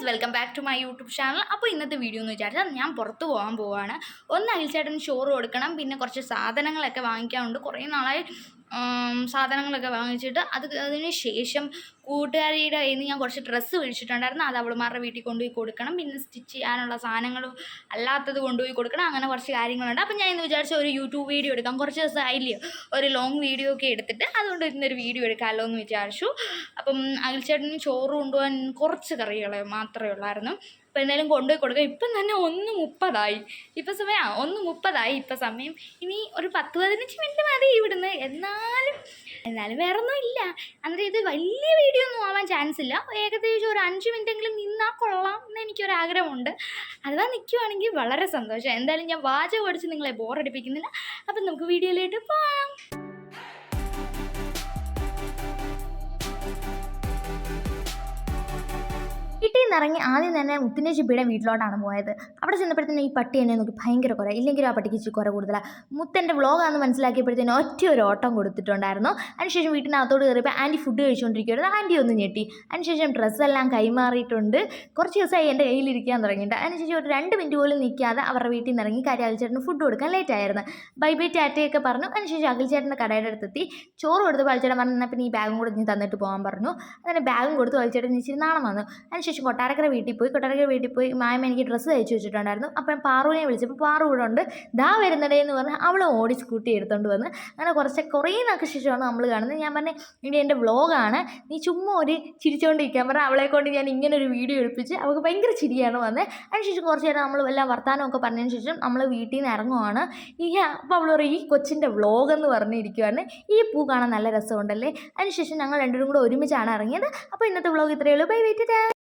Guys welcome back to my YouTube channel അപ്പോൾ ഇന്നത്തെ video എന്ന് വിചാരിച്ചാൽ ഞാൻ പുറത്ത് പോകാൻ പോവാണ്. ഒന്ന് അയൽച്ചേട്ടന് ചോറ് കൊടുക്കണം പിന്നെ കുറച്ച് സാധനങ്ങളൊക്കെ വാങ്ങിക്കാനുണ്ട്. കുറേ നാളായി സാധനങ്ങളൊക്കെ വാങ്ങിച്ചിട്ട് അത് അതിന് ശേഷം കൂട്ടുകാരിയുടെ കയ്യിൽ നിന്ന് ഞാൻ കുറച്ച് ഡ്രസ്സ് മേടിച്ചിട്ടുണ്ടായിരുന്നു. അത് അവളുമാരുടെ വീട്ടിൽ കൊണ്ടുപോയി കൊടുക്കണം. പിന്നെ സ്റ്റിച്ച് ചെയ്യാനുള്ള സാധനങ്ങളും അല്ലാത്തത് കൊണ്ടുപോയി കൊടുക്കണം. അങ്ങനെ കുറച്ച് കാര്യങ്ങളുണ്ട്. അപ്പം ഞാൻ ഇന്ന് വിചാരിച്ച ഒരു യൂട്യൂബ് വീഡിയോ എടുക്കാം. കുറച്ച് ദിവസം അതിൽ ഒരു ലോങ് വീഡിയോ ഒക്കെ എടുത്തിട്ട് അതുകൊണ്ട് ഇന്നൊരു വീഡിയോ എടുക്കാമല്ലോ എന്ന് വിചാരിച്ചു. അപ്പം അഖിൽ ചേട്ടന് ചോറ് കൊണ്ടുപോകാൻ കുറച്ച് കറികൾ മാത്രമേ ഉള്ളായിരുന്നു. അപ്പോൾ എന്തായാലും കൊണ്ടുപോയി കൊടുക്കുക. ഇപ്പം തന്നെ ഒന്ന് മുപ്പതായി. ഇപ്പം സമയം ഒന്ന് മുപ്പതായി ഇപ്പം സമയം. ഇനി ഒരു പത്ത് പതിനഞ്ച് മിനിറ്റ് മതി ഇവിടുന്ന്. എന്നാലും എന്നാലും വേറെ ഒന്നും ഇല്ല അന്നേരം ഇത് വലിയ വീഡിയോ ഒന്നും ആവാൻ ചാൻസ് ഇല്ല. ഏകദേശം ഒരു അഞ്ച് മിനിറ്റെങ്കിലും നിന്നാൽ കൊള്ളാം എന്ന് എനിക്കൊരാഗ്രഹമുണ്ട്. അഥവാ നിൽക്കുവാണെങ്കിൽ വളരെ സന്തോഷം. എന്തായാലും ഞാൻ വാചകം പഠിച്ച് നിങ്ങളെ ബോറടിപ്പിക്കുന്നില്ല അപ്പം നമുക്ക് വീഡിയോയിലേക്ക് പോവാം. ഇറങ്ങി ആദ്യം തന്നെ മുത്തിന്റെ ചിപ്പിയുടെ വീട്ടിലോട്ടാണ് പോയത്. അവിടെ ചെന്നപ്പോഴത്തേനും ഈ പട്ടി എന്നെ നോക്കി ഭയങ്കര കുറേ ഇല്ലെങ്കിൽ ആ പട്ടിക്ക് ഇച്ചിരി കുറേ കൂടുതലാണ് മുത്തന്റെ വ്ളോഗാന്ന് മനസ്സിലാക്കിയപ്പോഴത്തേനും ഒറ്റ ഒരു ഓട്ടം കൊടുത്തിട്ടുണ്ടായിരുന്നു. അതിനുശേഷം വീട്ടിനകത്തോട് കയറിയപ്പോൾ ആന്റി ഫുഡ് കഴിച്ചുകൊണ്ടിരിക്കുകയായിരുന്നു ആന്റി ഒന്ന് ഞെട്ടി. അതിനുശേഷം ഡ്രസ്സെല്ലാം കൈമാറിയിട്ടുണ്ട്. കുറച്ച് ദിവസമായി എന്റെ കയ്യിലിരിക്കാൻ തുടങ്ങിയിട്ട്. അതിനുശേഷം ഒരു രണ്ട് മിനിറ്റ് പോലും നിൽക്കാതെ അവരുടെ വീട്ടിൽ നിന്ന് ഇറങ്ങി കാര്യം അകൽച്ചേട്ടന് ഫുഡ് കൊടുക്കാൻ ലേറ്റ് ആയിരുന്നു. ബൈ ബൈ ടാറ്റയൊക്കെ പറഞ്ഞു. അതിനുശേഷം അഖിൽച്ചേട്ടന്റെ കടയുടെ അടുത്തെത്തി. ചോറ് കൊടുത്ത് പാലിച്ചേട്ടൻ പറഞ്ഞു "എന്നാ പിന്നെ ഈ ബാഗും കൂടെ നീ തന്നിട്ട് പോകാൻ പറഞ്ഞു. അങ്ങനെ ബാഗും കൊടുത്ത് അൽച്ചേട്ടൻ ഇച്ചിരി നാണം വന്നു. അതിനുശേഷം കൊട്ടാരക്കര വീട്ടിൽ പോയി. കൊട്ടാരക്കര വീട്ടിൽ പോയി മായം എനിക്ക് ഡ്രസ്സ് തയ്ച്ചു വെച്ചിട്ടുണ്ടായിരുന്നു. അപ്പം പാറുവിനെ വിളിച്ചപ്പോൾ പാറു ഇവിടെ ഉണ്ട്. ദാ വരുന്നടേ എന്ന് പറഞ്ഞ് അവൾ ഓടി സ്കൂട്ടി എടുത്തുകൊണ്ട് വന്ന് അങ്ങനെ കുറച്ച് കുറേ നാൾക്ക് ശേഷമാണ് നമ്മൾ കാണുന്നത്. ഞാൻ പറഞ്ഞു ഇനി എന്റെ വ്ളോഗാണ് നീ ചുമ്മാ ഒരു ചിരിച്ചുകൊണ്ടിരിക്കാൻ പറഞ്ഞാൽ അവളെ കൊണ്ട് ഞാൻ ഇങ്ങനെ ഒരു വീഡിയോ എടുപ്പിച്ച് അവൾക്ക് ഭയങ്കര ചിരിയാണ് വന്നത് അതിനുശേഷം കുറച്ച് നേരം നമ്മൾ എല്ലാം വർത്തമാനമൊക്കെ പറഞ്ഞതിന് ശേഷം നമ്മൾ വീട്ടിൽ നിന്ന് ഇറങ്ങുവാണ്. ഈ അപ്പോൾ അവൾ പറയും ഈ കൊച്ചിന്റെ വ്ളോഗെന്ന് പറഞ്ഞിരിക്കുവാണ് ഈ പൂ കാണാൻ നല്ല രസമുണ്ടല്ലേ? അതിനുശേഷം ഞങ്ങൾ രണ്ടുപേരും കൂടെ ഒരുമിച്ചാണ് ഇറങ്ങിയത്. അപ്പോൾ ഇന്നത്തെ വ്ളോഗ് ഇത്രയേ ഉള്ളൂ. By weight